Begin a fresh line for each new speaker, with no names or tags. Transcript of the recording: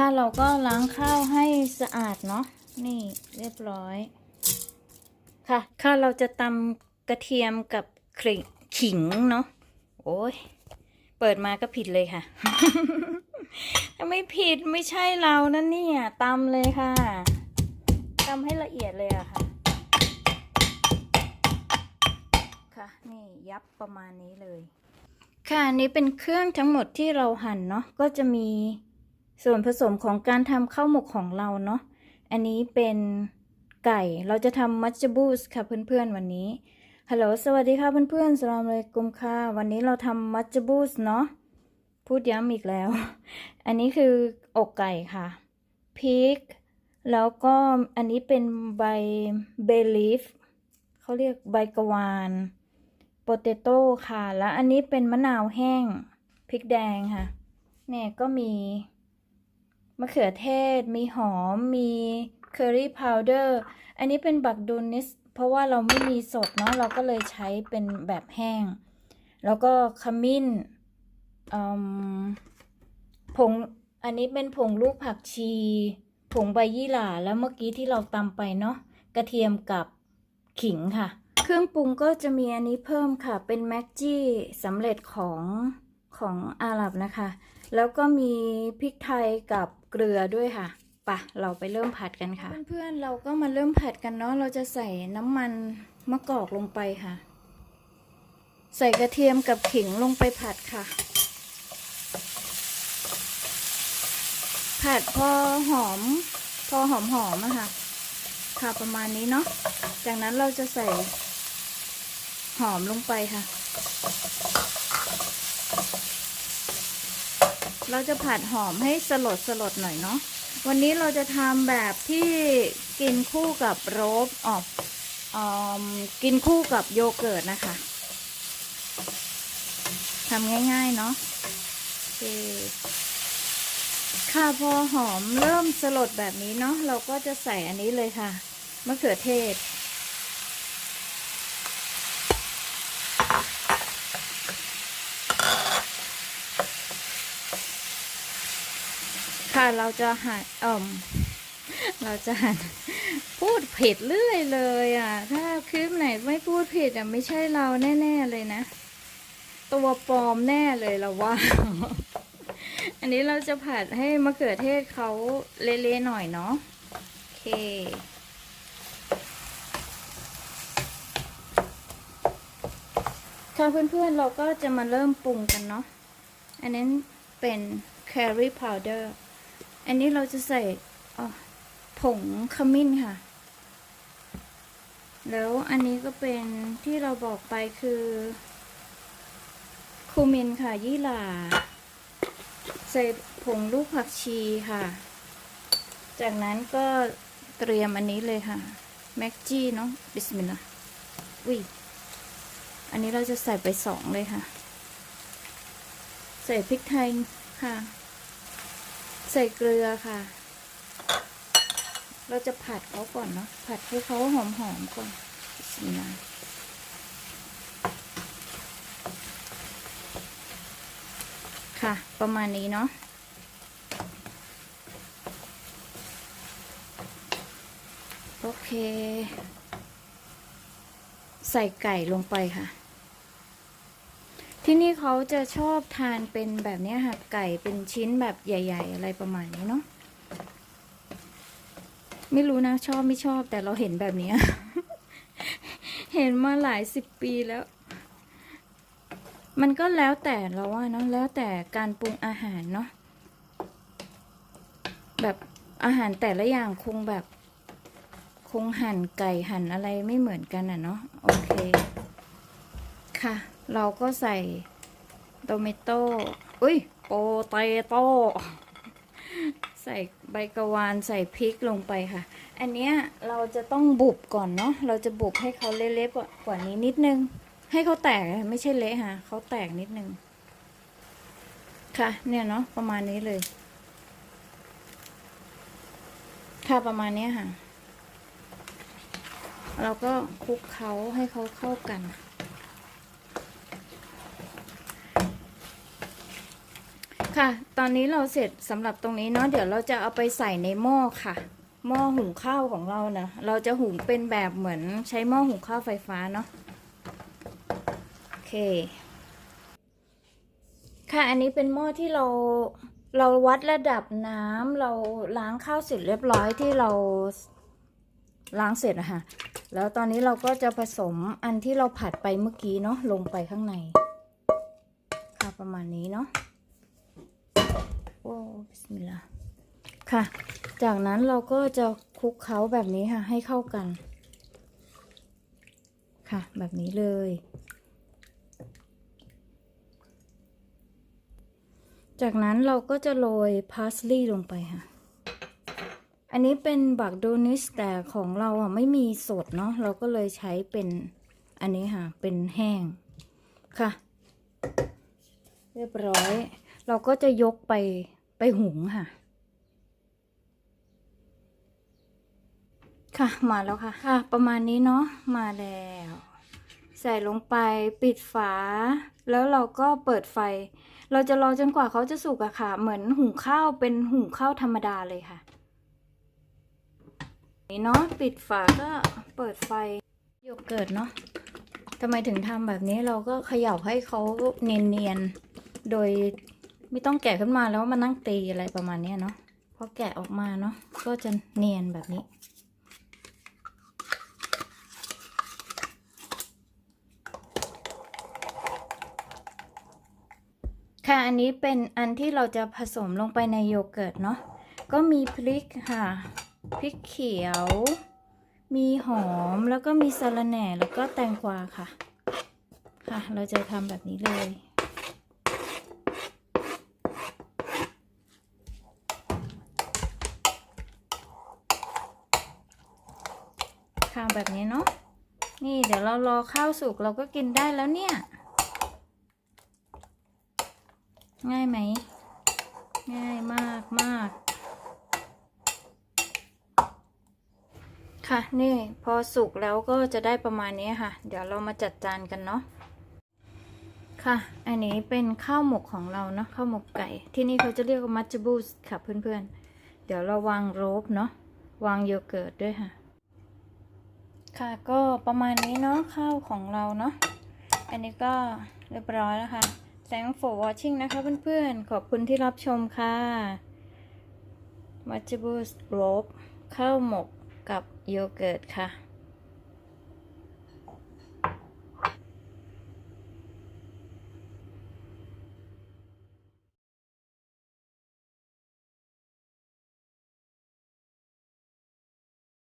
ค่ะเราก็ล้างข้าวให้สะอาดเนาะนี่เรียบร้อย ค่ะค่ะเราจะตำกระเทียมกับขิงขิงเนาะโอ้ยเปิดมาก็ผิดเลยค่ะไม่ผิดไม่ใช่เรานั่นเนี่ยตำเลยค่ะตำให้ละเอียดเลยอะค่ะ ค่ะนี่ยับประมาณนี้เลย ค่ะนนี้เป็นเครื่องทั้งหมดที่เราหั่นเนาะก็จะมี ส่วนผสมของการทำข้าวหมกของเราเนาะ อันนี้เป็นไก่ เราจะทำมัจจบูสค่ะเพื่อนๆวันนี้ ฮัลโหล สวัสดีค่ะเพื่อนๆสลามเลยกุมค่ะ วันนี้เราทำมัจจบูสเนาะ พูดย้ำอีกแล้ว อันนี้คืออกไก่ค่ะพริก แล้วก็อันนี้เป็นใบเบลีฟเขาเรียกใบกวานโปเตโต้ค่ะ แล้วอันนี้เป็นมะนาวแห้งพริกแดงค่ะ เนี่ยก็มี มะเขือเทศ มีหอม มีเคอรี่พาวเดอร์ อันนี้เป็นบักดูนิส เพราะว่าเราไม่มีสดเนาะ เราก็เลยใช้เป็นแบบแห้ง แล้วก็ขมิ้นผง อันนี้เป็นผงลูกผักชี ผงใบยี่หร่า แล้วเมื่อกี้ที่เราตำไปเนาะ กระเทียมกับขิงค่ะ เครื่องปรุงก็จะมีอันนี้เพิ่มค่ะ เป็นแม็กจี้สำเร็จของของอาหรับนะคะ แล้วก็มีพริกไทยกับเกลือด้วยค่ะปะเราไปเริ่มผัดกันค่ะ เพื่อนๆเราก็มาเริ่มผัดกันเนาะเราจะใส่น้ำมันมะกอกลงไปค่ะ ใส่กระเทียมกับขิงลงไปผัดค่ะ ผัดพอหอม พอหอมหอมๆอะค่ะ ค่ะประมาณนี้เนาะจากนั้นเราจะใส่หอมลงไปค่ะ เราจะผัดหอมให้สลดสลดหน่อยเนาะวันนี้เราจะทำแบบที่กินคู่กับโรบออกอมกินคู่กับโยเกิร์ตนะคะทำง่ายๆเนาะค่ะพอหอมเริ่มสลดแบบนี้เนาะเราก็จะใส่อันนี้เลยค่ะมะเขือเทศ ค่ะเราจะหันเอ่มเราจะหันพูดผิดเรื่อยเลยอะ ถ้าคลิปไหนไม่พูดผิดอะไม่ใช่เราแน่ ๆ เลยนะ ตัวปลอมแน่เลยเราว่า อันนี้เราจะผัดให้มะเขือเทศเขาเละๆหน่อยเนาะโอเคค่ะเพื่อนๆเราก็จะมาเริ่มปรุงกันเนาะ อันนั้นเป็น curry powder อันนี้เราจะใส่ผงขมิ้นค่ะ แล้วอันนี้ก็เป็นที่เราบอกไปคือคูมินค่ะ ยี่หร่า ใส่ผงลูกผักชีค่ะ จากนั้นก็เตรียมอันนี้เลยค่ะ แม็กจี้เนาะบิสมิลลาห์อุ้ยอันนี้เราจะใส่ไปสองเลยค่ะ ใส่พริกไทยค่ะ ใส่เกลือค่ะ เราจะผัดเขาก่อนเนาะ ผัดให้เขาหอมๆก่อนบิสมิลลาห์ค่ะ ประมาณนี้เนาะโอเค ใส่ไก่ลงไปค่ะ ที่นี่เขาจะชอบทานเป็นแบบนี้ค่ะไก่เป็นชิ้นแบบใหญ่ ๆ อะไรประมาณนี้เนาะไม่รู้นะชอบไม่ชอบแต่เราเห็นแบบนี้ เห็นมาหลายสิบปีแล้ว มันก็แล้วแต่เราว่าเนาะแล้วแต่การปรุงอาหารเนาะแบบอาหารแต่ละอย่างคงแบบคงหั่นไก่หั่นอะไรไม่เหมือนกันอะเนาะโอเคค่ะ เราก็ใส่โตเมโต้อุ้ยโปเตโต้ใส่ใบกะวานใส่พริกลงไปค่ะ อันเนี้ยเราจะต้องบุบก่อนเนาะ เราจะบุบให้เขาเละๆกว่ากว่านี้นิดนึง ให้เขาแตกไม่ใช่เละค่ะเขาแตกนิดนึง ค่ะ เนี่ยเนาะประมาณนี้เลย ค่ะประมาณเนี้ยค่ะ เราก็คลุกเขาให้เขาเข้ากันค่ะ ค่ะ ตอนนี้เราเสร็จสำหรับตรงนี้เนาะเดี๋ยวเราจะเอาไปใส่ในหม้อค่ะ หม้อหุงข้าวของเรานะเราจะหุงเป็นแบบเหมือนใช้หม้อหุงข้าวไฟฟ้าเนาะโอเค ค่ะอันนี้เป็นหม้อที่เราเราวัดระดับน้ำเราล้างข้าวเสร็จเรียบร้อยที่เราล้างเสร็จอะค่ะแล้วตอนนี้เราก็จะผสมอันที่เราผัดไปเมื่อกี้เนาะลงไปข้างใน ค่ะประมาณนี้เนาะ โอ้บิสมิลลาห์ค่ะ จากนั้นเราก็จะคลุกเคล้าแบบนี้ค่ะ ให้เข้ากัน ค่ะ แบบนี้เลย จากนั้นเราก็จะโรยพาสลีย์ลงไปค่ะ อันนี้เป็นบักโดนิสแต่ของเราอะไม่มีสดเนาะเราก็เลยใช้เป็นอันนี้ค่ะ เป็นแห้งค่ะ เรียบร้อย เราก็จะยกไป ไปหุงค่ะ ค่ะมาแล้วค่ะ ค่ะ ประมาณนี้เนาะมาแล้ว ใส่ลงไปปิดฝา แล้วเราก็เปิดไฟ เราจะรอจนกว่าเขาจะสุกอะค่ะ เหมือนหุงข้าวเป็นหุงข้าวธรรมดาเลยค่ะ นี่เนาะปิดฝาก็เปิดไฟโยเกิร์ตเนาะทำไมถึงทำแบบนี้เราก็เขย่าให้เขาเนียนๆโดย ไม่ต้องแกะขึ้นมาแล้วมานั่งตีอะไรประมาณนี้เนาะพอแกะออกมาเนาะก็จะเนียนแบบนี้ ค่ะอันนี้เป็นอันที่เราจะผสมลงไปในโยเกิร์ตเนาะก็มีพริกค่ะพริกเขียว มีหอมแล้วก็มีสะระแหน่แล้วก็แตงกวาค่ะ ค่ะ เราจะทำแบบนี้เลย ค่ะแบบนี้เนาะนี่เดี๋ยวเรารอข้าวสุกเราก็กินได้แล้วเนี่ย ง่ายไหม ง่ายมากมากค่ะนี่พอสุกแล้วก็จะได้ประมาณนี้ค่ะ เดี๋ยวเรามาจัดจานกันเนาะค่ะ อันนี้เป็นข้าวหมกของเราเนาะข้าวหมกไก่ ที่นี่เขาจะเรียกว่ามัจจบูสค่ะเพื่อนๆเดี๋ยวเราวางโรบเนาะวางโยเกิร์ตด้วยค่ะ ค่ะก็ประมาณนี้เนาะข้าวของเราเนาะอันนี้ก็เรียบร้อยแล้วค่ะ Thanks for watching นะคะเพื่อนๆ ขอบคุณที่รับชมค่ะ m a c h i b u s r o b ข้าวหมกกับโยเกิร์ตค่ะ